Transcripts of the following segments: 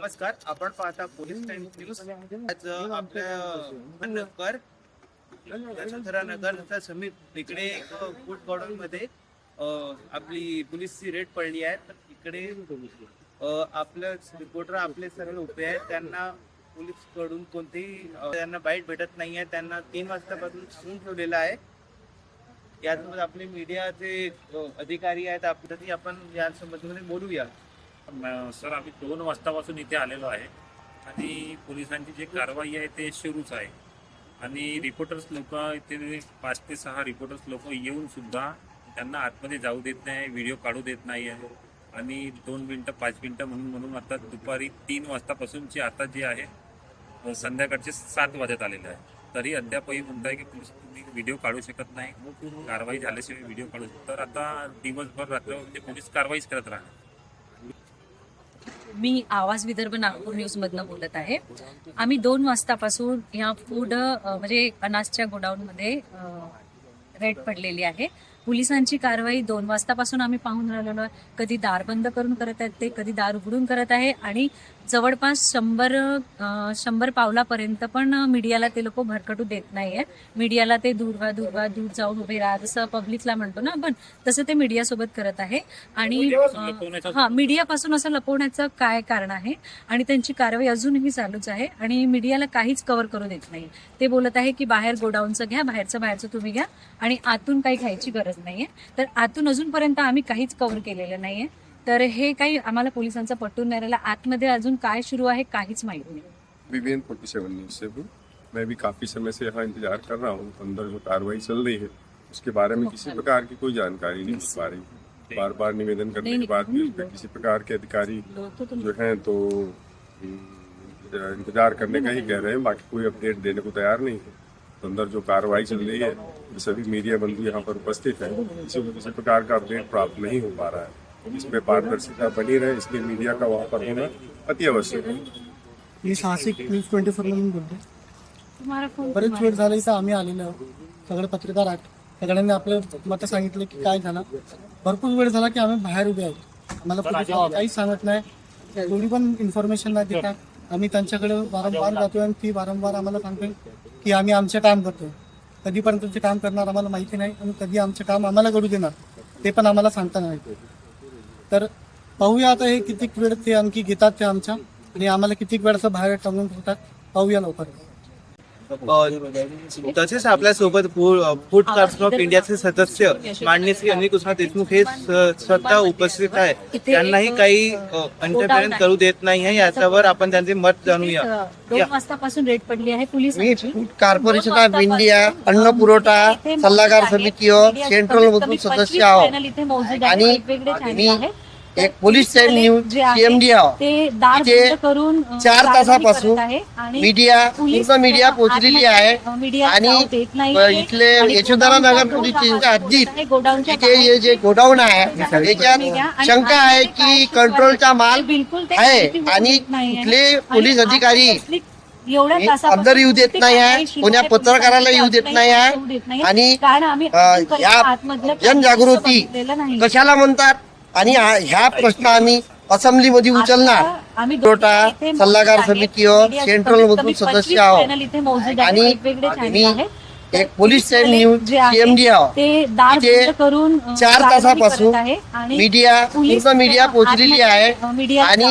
नमस्कार आपण पाहता पोलीस टाइम न्यूज. आज आपल्या नगर नगर तथा समीप इकडे फूड गॉर्डनमध्ये आपली पोलीसची रेड पडली आहे. तर इकडे आपल्या आपलं रिपोर्टर आपले सर्व उभे आहेत. त्यांना पोलीसकडून कोणतेही त्यांना बाईट भेटत नाही आहे. त्यांना तीन वाजतापासून सून ठेवलेलं आहे. यासोबत आपले मीडियाचे अधिकारी आहेत. आपल्यासाठी आपण या बोलूया. सर आम्ही दोन वाजतापासून इथे आलेलो आहे आणि पोलिसांची जी कारवाई आहे ते सुरूच आहे. आणि रिपोर्टर्स लोक इथे पाच ते सहा रिपोर्टर्स लोक येऊन सुद्धा त्यांना आतमध्ये जाऊ देत नाही व्हिडिओ काढू देत नाही आहे. आणि दोन मिनटं पाच मिनटं म्हणून म्हणून आता दुपारी तीन वाजतापासूनची आता जे आहे संध्याकाळचे सात वाजत आलेले आहे. तरी अद्यापही म्हणताय की पोलीस तुम्ही व्हिडिओ काढू शकत नाही. कारवाई झाल्याशिवाय व्हिडिओ काढू तर आता दिवसभर रात्र म्हणजे पोलीस कारवाईच करत राहणार. मी आवाज विदर्भ नागपूर न्यूज मधनं बोलत आहे. आम्ही दोन वाजतापासून या फूड म्हणजे अनाजच्या गोडाऊनमध्ये रेड पडलेली आहे. पोलिसांची कारवाई दोन वाजतापासून आम्ही पाहून राहिलेलो आहे. कधी दार बंद करून करत आहेत ते कधी दार उघडून करत आहे. आणि जवळपास शंभर शंभर पावलापर्यंत पण मीडियाला ते लोक भरकटू देत नाहीये. मीडियाला ते दूरवा दूरवा दूर जाऊन उभे राहा जसं पब्लिकला म्हणतो ना आपण तसं ते मीडियासोबत करत आहे. आणि हा मीडियापासून असं लपवण्याचं काय कारण आहे? आणि त्यांची कारवाई अजूनही चालूच आहे. आणि मीडियाला काहीच कव्हर करू देत नाही. ते बोलत आहे की बाहेर गोडाऊनचं घ्या बाहेरचं बाहेरचं तुम्ही घ्या. आणि आतून काही घ्यायची गरज नाहीये. तर आतून अजूनपर्यंत आम्ही काहीच कव्हर केलेलं नाहीये. तर हे काही आम्हाला पोलिसांचं पटून नाही राहिलं आतमध्ये अजून काय सुरू आहे काहीच माहिती नाही. विवेन फोर्टी सेवन न्यूज से हूँ मैं भी काफ़ी समय से यहाँ इंतजार कर रहा हूँ. अंदर जो कार्रवाई चल रही है उसके बारे में किसी प्रकार की कोई जानकारी नहीं मिल पा रही। बार बार निवेदन करने के बाद भी किसी प्रकार के अधिकारी जो हैं तो इंतजार करने का ही कह रहे हैं। बाकी कोई अपडेट देने को तैयार नहीं है। अंदर जो कार्रवाई चल रही है सभी मीडिया बंधु यहाँ पर उपस्थित हैं। किसी को किसी प्रकार का अपडेट प्राप्त नहीं हो पा रहा है। इसमें पारदर्शिता बनी रहे इसलिए मीडिया का वहाँ पर होना अति आवश्यक है। मी साहसिक न्यूज़ ट्वेंटी फोर मधून बोलतो बरेच वेळ झाला इथं आम्ही आलेलो। आहोत सगळे पत्रकार आहात सगळ्यांनी आपलं मतं सांगितलं की काय झालं? भरपूर वेळ झाला की आम्ही बाहेर उभे आहोत. आम्हाला काहीच सांगत नाही. एवढी पण इन्फॉर्मेशन नाही देतात आम्ही त्यांच्याकडे वारंवार जातोय आणि ती वारंवार आम्हाला सांगतोय की आम्ही आमचे काम करतो. कधीपर्यंत तुमचे काम करणार आम्हाला माहिती नाही आणि कधी आमचे काम आम्हाला घडू देणार ते पण आम्हाला सांगता नाही. तर पाहूया आता हे किती वेळ ते आणखी घेतात ते आमच्या आणि आम्हाला किती वेळ असं बाहेर टाकून ठेवतात पाहूया लवकर. तसेच आपल्यासोबत फूड कार्स ऑफ इंडियाचे सदस्य माननीय श्री अनिल कृष्णा देशमुख हे स्वतः उपस्थित आहे. त्यांनाही काही अंतर्पर्यंत करू देत नाही आहे. याच्यावर आपण त्यांचे मत जाणूया दोन वाजतापासून रेड पडली आहे. पोलीस मी फूड कॉर्पोरेशन ऑफ इंडिया अन्न पुरवठा सल्लागार समितीवर सेंट्रल मधून सदस्य आहोत. आणि मी एक पोलीस न्यूज सीएमडी आहोत ते दार इथे बंद करून अ, चार कारवाई तासापासून करत आहे आणि मीडिया पोलीस पूर्ण मीडिया पोहोचलेली आहे आणि देत इथले आणि यशोधरा नगर जो पोलीस भाग स्टेशनच्या हद्दीत आहे, गोडाऊनच्या इथे हे जे गोडाऊन आहे त्याच्यात शंका आहे की कंट्रोलचा माल बिलकुल ते आहे किती आणि आहे. इथले पोलीस अधिकारी आता एवढ्या हे तासापासून अंदर येऊ देत ते नाही आहे, कोण्या शिवाय पत्रकाराला येऊ देत नाही आहे. येऊ देत नाही. आणि, कारण आम्ही अ, अजूनपर्यंत या आतमधलं जनजागृती बघितलेलं नाही. कशाला म्हणतात आणि हा- ह्या प्रश्न आम्ही असेंब्लीमध्ये उचलणार. मौजूद सल्लागार. समितीवर मीडियाचे सेंट्रल मधून सदस्य 25 आहोत. आणि मी. एक पोलीस सीएमडी आहोत करून चार तासापासून मीडिया पूर्ण मीडिया पोहोचलेली आहे. आणि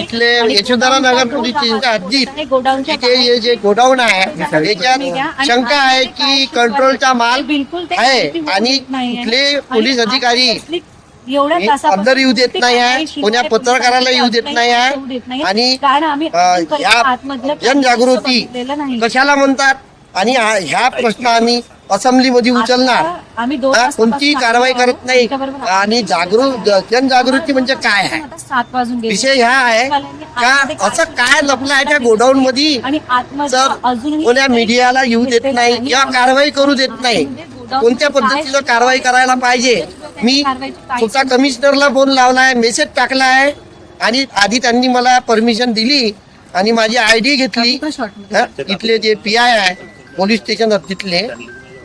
इथले यशोधरा नगर पोलीस स्टेशनच्या हद्दीत इथे हे जे गोडाऊन आहे त्याच्यात शंका आहे की कंट्रोलचा माल आहे. आणि. इथले पोलीस अधिकारी एवढ्या हे तासापासून अंदर येऊ देत ते नाही आहे, कोण्या पत्रकाराला येऊ देत नाही आहे. आणि, कारण आम्ही अ, अजूनपर्यंत या आतमधलं जनजागृती नाही. कशाला म्हणतात? आणि हा- ह्या प्रश्न आम्ही असेंब्लीमध्ये उचलणार. आता आम्ही दोन हा, वाजतापासून कोणतीही कारवाई करत. नाही. आणि जागृत जनजागृती म्हणजे काय आहे? आता सात वाजून गेले. विषय ह्या आहे का असं काय लपलं आहे त्या गोडाऊन मध्ये आणि आतमध्ये तर अजूनही कोण्या मीडियाला येऊ देत नाही किंवा कारवाई करू देत नाही कोणत्या पद्धतीनं कारवाई करायला पाहिजे? मी स्वतः कमिशनरला फोन लावलाय मेसेज टाकलाय आणि आधी त्यांनी मला परमिशन दिली आणि माझी आय डी घेतली. इथले जे पी आय आहे पोलीस स्टेशन तिथले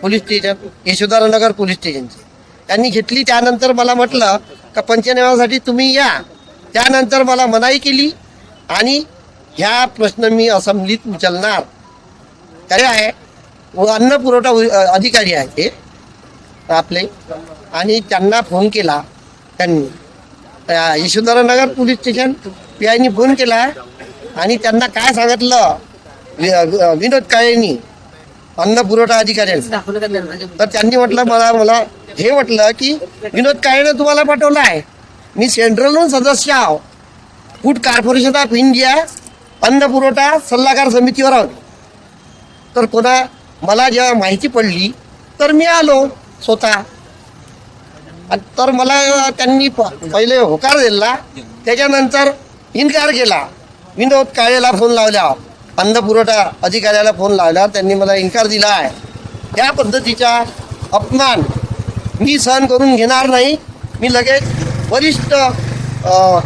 police station Yashodhara Nagar police स्टेशनचे त्यांनी घेतली त्यानंतर मला म्हटलं का पंचनाम्यासाठी तुम्ही या. त्यानंतर मला मनाई केली आणि ह्या प्रश्न मी असंमलीत उचलणार. काय आहे व अन्न पुरवठा अधिकारी आहे ते. आपले. आणि त्यांना फोन केला त्यांनी. अं, यशोधरानगर पोलीस स्टेशन पी आयनी फोन केला आणि त्यांना काय सांगितलं? विनोद काळेंनी अन्न पुरवठा अधिकाऱ्यांनी. तर त्यांनी म्हटलं मला मला हे म्हटलं की विनोद काळेनं तुम्हाला पाठवलं आहे. मी सेंट्रलहून सदस्य आहो. फूड कॉर्पोरेशन ऑफ इंडिया अन्न पुरवठा सल्लागार समितीवर आहोत. तर पुन्हा मला जेव्हा माहिती पडली तर मी आलो. स्वतः. तर मला त्यांनी प- पहिले होकार दिला. त्याच्यानंतर इन्कार केला. विनोद काळेला फोन लावला. अन्न पुरवठा अधिकाऱ्याला फोन लावला. त्यांनी मला इन्कार दिला आहे. त्या पद्धतीचा अपमान मी सहन करून घेणार नाही. मी लगेच वरिष्ठ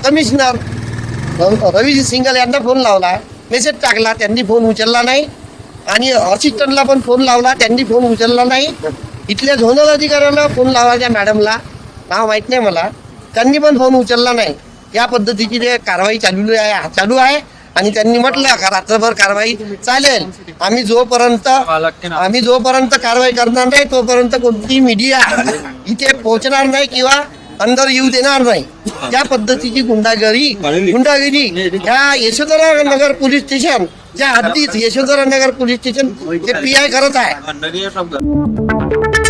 कमिशनर र- रवीजी सिंगल यांना फोन लावला. मेसेज टाकला. त्यांनी फोन उचलला नाही. आणि असिस्टंटला पण फोन लावला. त्यांनी फोन उचलला नाही. इथल्या झोनल अधिकाऱ्यांना फोन लावायच्या मॅडमला. नाव माहीत नाही मला. त्यांनी पण फोन उचलला नाही. या पद्धतीची ते कारवाई चालू आहे चालू आहे. आणि त्यांनी म्हटलं का रात्रभर कारवाई चालेल. आम्ही जोपर्यंत आम्ही जोपर्यंत कारवाई करणार नाही तोपर्यंत कोणती मीडिया इथे पोहोचणार नाही किंवा अंदर येऊ देणार नाही. त्या पद्धतीची गुंडागिरी गुंडागिरी. ह्या यशोधरा नगर पोलीस स्टेशन च्या हद्दीत यशवंतराव नगर पोलीस स्टेशन ते पी आय करत आहे